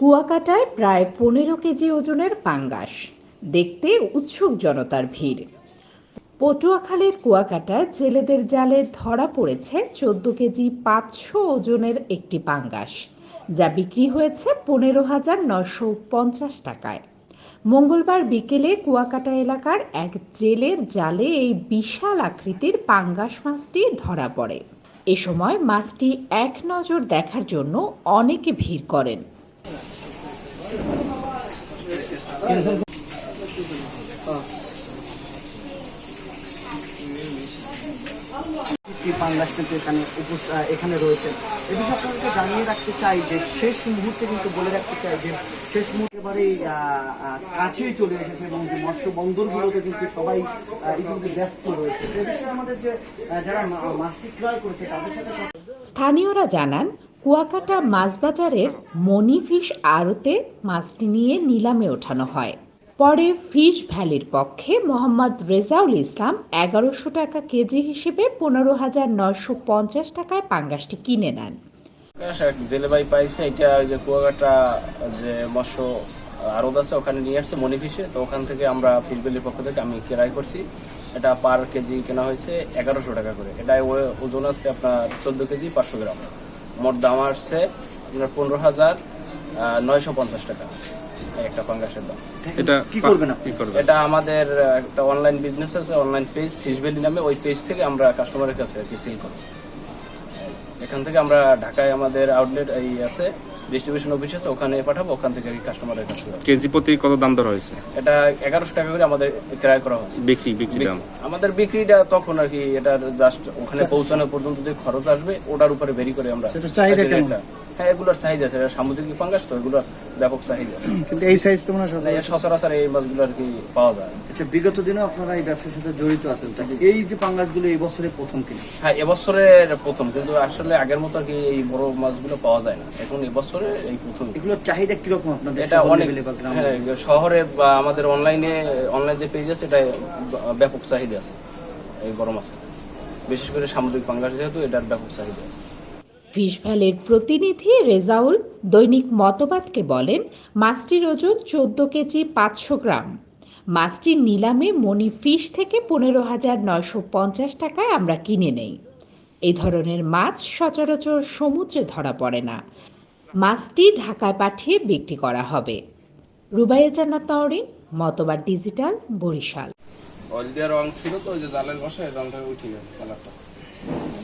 কুয়াকাটায় প্রায় পনেরো কেজি ওজনের পাঙ্গাস। দেখতে উৎসুক জনতার ভিড়। পটুয়াখালীর কুয়াকাটায় জেলেদের জালে ধরা পড়েছে চোদ্দ কেজি পাঁচশো ওজনের একটি পাঙ্গাস, যা বিক্রি হয়েছে পনেরো হাজার নশো পঞ্চাশ টাকায়। মঙ্গলবার বিকেলে কুয়াকাটা এলাকার এক জেলের জালে এই বিশাল আকৃতির পাঙ্গাস মাছটি ধরা পড়ে। এ সময় মাছটি এক নজর দেখার জন্য অনেকে ভিড় করেন। এখানে রয়েছে। এ বিষয়ে আপনাদেরকে জানিয়ে রাখতে চাই যে, শেষ মুহূর্তে কিন্তু বলে রাখতে চাই যে, শেষ মুহূর্তে কাছেই চলে এসেছে এবং যে মৎস্য বন্দরগুলোতে কিন্তু সবাই ব্যস্ত রয়েছে। এ বিষয়ে আমাদের যে যারা মাছটি ক্রয় করেছে, তাদের সাথে স্থানীয়রা জানান, কুয়াকাটা মাছ বাজারের মনি ফিশ আড়তে মাছটি নিয়ে নিলামে ওঠানো হয়। পরে ফিশ ভ্যালির পক্ষে মোহাম্মদ রেজাউল ইসলাম এগারোশো টাকা কেজি হিসেবে পনেরো হাজার নয়শো পঞ্চাশ টাকায় পাঙ্গাসটি কিনে নেন। আকাশ জেলে ভাই পাইছে, এটা যে কুয়াকাটা যে মৎস্য আড়ত আছে, ওখানে নিয়ে আসছে মনিফিসে তো ওখান থেকে আমরা ফিলবিলের পক্ষ থেকে আমি ক্রয় করছি। এটা পার কেজি কেনা হয়েছে এগারোশো টাকা করে। এটা ওজন আছে আপনার চোদ্দ কেজি, পাঁচশো গ্রাম। মোট দাম আসছে আপনার পনেরো হাজার নয়শো পঞ্চাশ টাকা। একটা পাঙ্গাসের দাম। এটা কি করবেন আপনি? করবেন? এটা আমাদের একটা অনলাইন বিজনেস আছে অনলাইন পেজ ফিশবেলি নামে ওই পেজ থেকে আমরা কাস্টমারের কাছে আর কি সেল করি। এখান থেকে আমরা ঢাকায় আমাদের আউটলেট এই আছে ডিস্ট্রিবিউশন অফিস আছে ওখানে পাঠাবো ওখান থেকে কাস্টমারের কাছে কেজি প্রতি কত দাম দর হয়েছে? এটা এগারোশো টাকা করে আমাদের ক্রয় করা হচ্ছে বিক্রি বিক্রি দাম? আমাদের বিক্রিটা তখন আর কি এটার জাস্ট ওখানে পৌঁছানো পর্যন্ত যে খরচ আসবে ওটার উপরে ভেরি করে আমরা চাহিদা কেমন? রেটটা- হ্যাঁ এগুলোর সাইজ আছে। এটা সামুদ্রিক পাঙ্গাস তো? এগুলোর ব্যাপক সাইজ আছে। কিন্তু এই সাইজ তো মনে হয় সচরাচর এই মাছগুলো আর কি পাওয়া যায়। আচ্ছা বিগত দিনে আপনারা এই ব্যবসার সাথে জড়িত আছেন। এই যে পাঙ্গাসগুলো এই বছরে প্রথম কিনা? হ্যাঁ এবছরের প্রথম কিন্তু আসলে আগের মতো আর কি এই বড় মাছগুলো পাওয়া যায় না। এখন এবছরে এই প্রথম। এগুলোর চাহিদা কীরকম আপনাদের এটা অনেক হ্যাঁ শহরে বা আমাদের অনলাইনে অনলাইন যে পেজ আছে এটা ব্যাপক চাহিদা আছে। এই বড় মাছে বিশেষ করে সামুদ্রিক পাঙ্গাস যেহেতু এটার ব্যাপক চাহিদা আছে। ফিশ ভ্যালির প্রতিনিধি রেজাউল দৈনিক মতবাদকে বলেন, মাছটির ওজন চোদ্দ কেজি পাঁচশো গ্রাম। মাছটির নিলামে মনি ফিশ থেকে পনেরো হাজার নয়শো পঞ্চাশ টাকায় আমরা কিনে নেই। এই ধরনের মাছ সচরাচর সমুদ্রে ধরা পড়ে না। মাছটি ঢাকায় পাঠিয়ে বিক্রি করা হবে। রুবাইয়া জান্নাত তওরিন মতবাদ ডিজিটাল, বরিশাল। দেওয়ার রং ছিল তো, ওই যে জালের বসে রংটা উঠে গেছে কালারটা